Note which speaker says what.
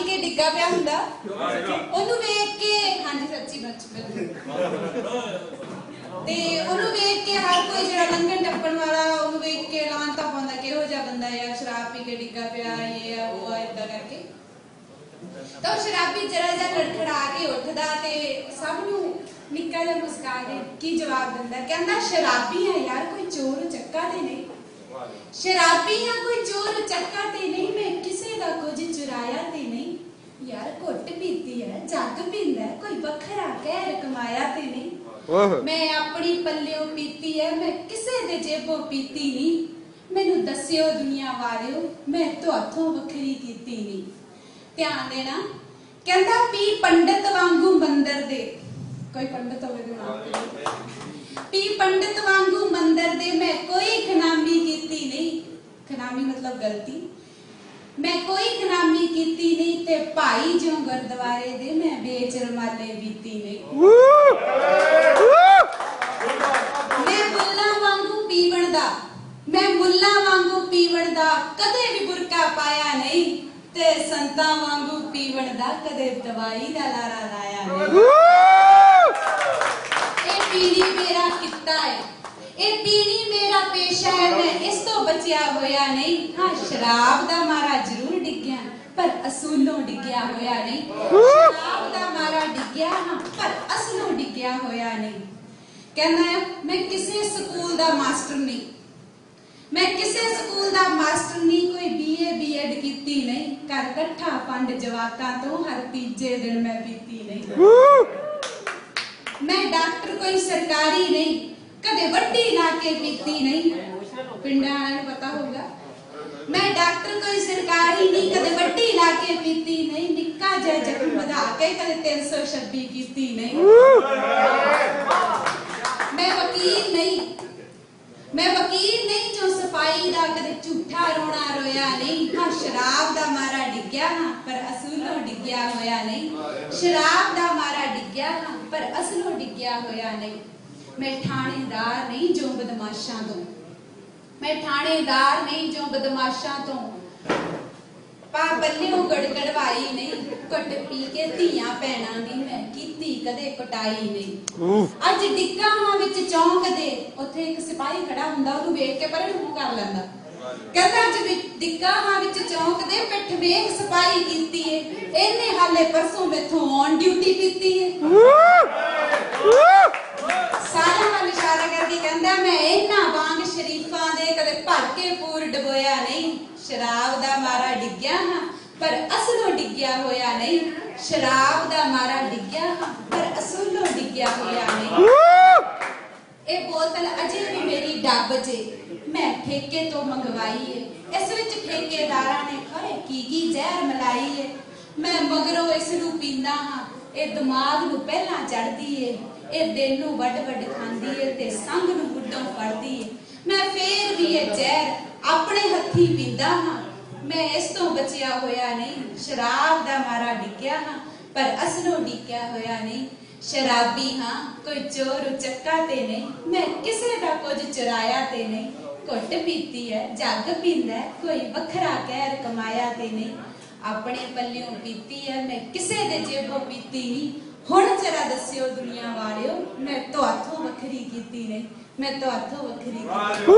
Speaker 1: ਪੀ ਕੇ ਡਿੱਗਾ ਪਿਆ ਹੁੰਦਾ। ਉਹਨੂੰ ਵੇਖ ਕੇ, ਹਾਂਜੀ ਸੱਚੀ ਬੱਚ ਤੇ ਉਹਨੂੰ ਵੇਖ ਕੇ ਹਰ ਕੋਈ ਜਿਹੜਾ ਲੰਘਣ ਟੱਪਣ ਵਾਲਾ, ਉਹਨੂੰ ਵੇਖ ਕੇ ਲਾਂਤਾ ਪਾਉਂਦਾ, ਕਿਹੋ ਜਿਹਾ ਬੰਦਾ ਆ, ਸ਼ਰਾਬ ਪੀ ਕੇ ਡਿੱਗਾ ਪਿਆ, ਇਹ ਆ, ਉਹ ਆ ਇਦਾਂ ਕਰਕੇ। ਤਾਂ ਉਹ ਸ਼ਰਾਬੀ ਜਰਾ ਜਿਹਾ ਲੜਖੜਾ ਕੇ ਉੱਠਦਾ ਤੇ ਸਭ ਨੂੰ ਨਿੱਕਾ ਜਿਹਾ ਮੁਸਕਾ ਕੇ ਕੀ ਜਵਾਬ ਦਿੰਦਾ। ਕਹਿੰਦਾ, ਸ਼ਰਾਬੀ ਆ ਯਾਰ, ਕੋਈ ਚੋਰ ਚੱਕਾ ਤੇ ਨਹੀਂ। ਸ਼ਰਾਬੀ ਆ, ਕੋਈ ਚੋਰ ਚੱਕਾ ਤੇ ਨਹੀਂ, ਮੈਂ ਕਿਸੇ ਦਾ ਕੁਝ ਚੁਰਾਇਆ ਤੇ ਨਹੀਂ ਯਾਰ ਘੁੱਟ ਪੀਤੀ ਹੈ ਜੱਗ ਪੀਂਦਾ ਹੈ, ਕੋਈ ਵੱਖਰਾ ਕਹਿਰ ਕਮਾਇਆ ਤੇ ਨਹੀਂ
Speaker 2: ਓਹ।
Speaker 1: ਮੈਂ ਆਪਣੀ ਪੱਲਿਓਂ ਪੀਤੀ ਹੈ ਮੈਂ ਕਿਸੇ ਦੇ ਜੇਬੋਂ ਪੀਤੀ ਨਹੀਂ। ਮੈਨੂੰ ਦੱਸਿਓ ਦੁਨੀਆ ਵਾਲਿਓ ਮੈਂ ਤੁਹਾਥੋਂ ਵੱਖਰੀ ਕੀਤੀ ਨਹੀਂ। ਧਿਆਨ ਦੇਣਾ ਕਹਿੰਦਾ ਪੀ ਪੰਡਤ ਵਾਂਗੂ ਮੰਦਰ ਦੇ। ਕੋਈ ਪੰਡਤ ਹੋਵੇ ਤੇ ਨਾਮ ਤੇ। ਪੀ ਪੰਡਤ ਵਾਂਗੂ ਮੰਦਰ ਦੇ ਮੈਂ ਕੋਈ ਖਨਾਮੀ ਕੀਤੀ ਨਹੀਂ। ਖਨਾਮੀ ਮਤਲਬ ਗਲਤੀ। ਮੈਂ ਕੋਈ ਖਨਾਮੀ ਕੀਤੀ ਨਹੀਂ ਤੇ ਭਾਈ ਜਿਉਂ ਗੁਰਦੁਆਰੇ ਦੇ ਮੈਂ ਵੇਚ ਰਮਾਲੇ ਬੀਤੀ ਨਹੀਂ ਮੈਂ ਮੁੱਲਾ ਵਾਂਗੂ ਪੀਵਣ ਦਾ ਮੈਂ ਮੁੱਲਾ ਵਾਂਗੂ ਪੀਵਣ ਦਾ ਕਦੇ ਵੀ ਬੁਰਕਾ ਪਾਇਆ ਨਹੀਂ ਤੇ ਸੰਤਾਂ ਵਾਂਗੂ ਪੀਵਣ ਦਾ ਕਦੇ ਦਵਾਈ ਦਾ ਲਾਰਾ ਲਾਇਆ ਨਹੀਂ। ਇਹ ਪੀਣੀ ਮੇਰਾ ਕਿੱਤਾ ਹੈ। ਇਹ ਪੀਣੀ ਮੇਰਾ ਪੇਸ਼ਾ ਹੈ। ਮੈਂ ਇਸ ਤੋਂ ਬਚਿਆ ਹੋਇਆ ਨਹੀਂ। ਹਾਂ ਸ਼ਰਾਬ ਦਾ ਮਾਰਾ ਜ਼ਰੂਰ ਡਿੱਗਿਆ ਪਰ ਅਸੂਲੋਂ ਡਿੱਗਿਆ ਹੋਇਆ ਨਹੀਂ। ਸ਼ਰਾਬ ਦਾ ਮਾਰਾ ਡਿੱਗਿਆ ਹਾਂ ਪਰ ਅਸਲੋਂ ਡਿੱਗਿਆ ਹੋਇਆ ਨਹੀਂ। ਕਹਿੰਦਾ ਮੈਂ ਕਿਸੇ ਸਕੂਲ ਦਾ ਮਾਸਟਰ ਨਹੀਂ। ਮੈਂ ਕਿਸੇ ਸਕੂਲ ਦਾ ਮਾਸਟਰ ਨਹੀਂ ਕੋਈ ਕੀਤੀ ਇਕੱਠਾ ਪੰਡ ਜਵਾਕਾਂ ਤੋਂ ਹਰ ਤੀਜੇ ਦਿਨ ਮੈਂ ਪੀਤੀ ਨਹੀਂ। ਮੈਂ ਡਾਕਟਰ ਕੋਈ ਸਰਕਾਰੀ ਨਹੀਂ, ਕਦੇ ਵੱਡੀ ਲਾ ਕੇ ਪੀਤੀ ਨਹੀਂ। ਪਿੰਡਾਂ ਵਾਲਿਆਂ ਨੂੰ ਪਤਾ ਹੋਊਗਾ। ਮੈਂ ਡਾਕਟਰ ਕੋਈ ਸਰਕਾਰੀ ਨਹੀਂ, ਕਦੇ ਵੱਡੀ ਲਾ ਕੇ ਪੀਤੀ ਨਹੀਂ। ਨਿੱਕਾ ਜਿਹਾ ਜ਼ਖਮ ਵਧਾ ਕੇ ਕਦੇ 326 ਕੀਤੀ ਨਹੀਂ ਮੈਂ ਵਕੀਲ ਨਹੀਂ ਮੈਂ ਵਕੀਲ ਨਹੀਂ ਜੋ ਸਫ਼ਾਈ ਦਾ ਕਦੇ ਝੂਠਾ ਰੋਣਾ ਰੋਇਆ ਨਹੀਂ। ਹਾਂ ਸ਼ਰਾਬ ਦਾ ਮਾਰਾ ਡਿੱਗਿਆ ਹਾਂ ਪਰ ਅਸੂਲੋਂ ਡਿੱਗਿਆ ਹੋਇਆ ਨਹੀਂ। ਸ਼ਰਾਬ ਦਾ ਮਾਰਾ ਡਿੱਗਿਆ ਹਾਂ ਪਰ ਅਸਲੋਂ ਡਿੱਗਿਆ ਹੋਇਆ ਨਹੀਂ। ਮੈਂ ਥਾਣੇਦਾਰ ਨਹੀਂ ਜੋ ਬਦਮਾਸ਼ਾਂ ਤੋਂ। ਮੈਂ ਥਾਣੇਦਾਰ ਨਹੀਂ ਜੋ ਬਦਮਾਸ਼ਾਂ ਤੋਂ। ਪਾ ਬੱਲਿਓ ਗੜ ਕਢਵਾਈ ਨਹੀਂ। ਘੁੱਟ ਪੀ ਕੇ ਧੀਆਂ ਭੈਣਾਂ ਦੀ ਮੈਂ ਕੀਤੀ ਕਦੇ ਕਟਾਈ ਨਹੀਂ। ਅੱਜ ਡਿੱਗਾਂ ਵਿੱਚ ਚੌਂਕ ਦੇ ਉੱਥੇ ਇੱਕ ਸਿਪਾਹੀ ਖੜਾ ਹੁੰਦਾ ਉਹਨੂੰ ਵੇਖ ਕੇ ਪਰੇ ਨੂੰ ਕਰ ਲੈਂਦਾ। ਕਹਿੰਦਾ ਅੱਜ ਵੀ ਡਿੱਗਾਂ ਵਿੱਚ ਚੌਂਕ ਦੇ ਪਿੱਠ ਵੇਖ ਸਿਪਾਹੀ ਕੀਤੀ ਏ। ਇਹਨੇ ਹਾਲੇ ਪਰਸੋਂ ਮੈਥੋਂ ਔਨ ਡਿਊਟੀ ਕੀਤੀ ਏ। ਸਾਰਿਆਂ ਨਾਲ ਇਸ਼ਾਰਾ ਕਰਕੇ ਕਹਿੰਦਾ, ਮੈਂ ਇਹਨਾਂ ਵਾਂਗ ਸ਼ਰੀਫਾਂ ਦੇ ਕਦੇ ਭਰ ਕੇ ਪੂਰ ਡਬੋਇਆ ਨਹੀਂ। ਸ਼ਰਾਬ ਦਾ ਮਾਰਾ ਡਿੱਗਿਆ ਹਾਂ, ਪਰ ਅਸਲੋਂ ਡਿੱਗਿਆ ਹੋਇਆ ਨਹੀਂ। ਸ਼ਰਾਬ ਦਾ ਮਾਰਾ ਡਿੱਗਿਆ ਹਾਂ, ਪਰ ਅਸਲੋਂ ਡਿੱਗਿਆ ਹੋਇਆ ਨਹੀਂ। ਇਹ ਬੋਤਲ ਅਜੇ ਵੀ ਮੇਰੀ ਡੱਬ 'ਚ ਮੈਂ ਠੇਕੇ ਤੋਂ ਮੰਗਵਾਈ ਏ। ਇਸ ਵਿੱਚ ਠੇਕੇਦਾਰਾਂ ਨੇ ਖਰੇ ਕੀ ਕੀ ਜ਼ਹਿਰ ਮਲਾਈ ਏ? ਮੈਂ ਮਗਰੋਂ ਇਸ ਨੂੰ ਪੀਂਦਾ ਹਾਂ। ਇਹ ਦਿਮਾਗ ਨੂੰ ਪਹਿਲਾਂ ਚੜਦੀ ਏ। ਇਹ ਦਿਲ ਨੂੰ ਵੱਡ ਵੱਡ ਖਾਂਦੀ ਏ ਤੇ ਸੰਗ ਨੂੰ ਗੁੱਡੋਂ ਫੜਦੀ ਏ। ਮੈਂ ਫੇਰ ਵੀ ਇਹ ਜ਼ਹਿਰ ਆਪਣੇ ਹੱਥੀ ਪੀਂਦਾ ਹਾਂ। ਮੈਂ ਇਸ ਤੋਂ ਬਚਿਆ ਹੋਇਆ ਨਹੀਂ। ਸ਼ਰਾਬ ਦਾ ਮਾਰਾ ਡਿੱਗਿਆ ਹਾਂ, ਪਰ ਅਸਲੋਂ ਡਿੱਗਿਆ ਹੋਇਆ ਨਹੀਂ। ਸ਼ਰਾਬੀ ਹਾਂ, ਕੋਈ ਚੋਰ ਚੱਕਾ ਤੇ ਨਹੀਂ। ਮੈਂ ਕਿਸੇ ਦਾ ਕੁਝ ਚੁਰਾਇਆ ਤੇ ਨਹੀਂ। ਘੁੱਟ ਪੀਤੀ ਹੈ, ਜੱਗ ਪੀਂਦਾ ਕੋਈ ਵੱਖਰਾ ਕਹਿਰ ਕਮਾਇਆ ਤੇ ਨਹੀਂ। ਆਪਣੇ ਪੱਲਿਓਂ ਪੀਤੀ ਹੈ, ਮੈਂ ਕਿਸੇ ਦੇ ਜੇਬੋਂ ਪੀਤੀ ਨਹੀਂ। ਹੁਣ ਜਰਾ ਦੱਸਿਓ ਦੁਨੀਆ ਵਾਲਿਓ, ਮੈਂ ਤੁਹਾਥੋਂ ਵੱਖਰੀ ਕੀਤੀ ਨਹੀਂ, ਮੈਂ ਤੁਹਾਥੋਂ ਵੱਖਰੀ ਕੀਤੀ।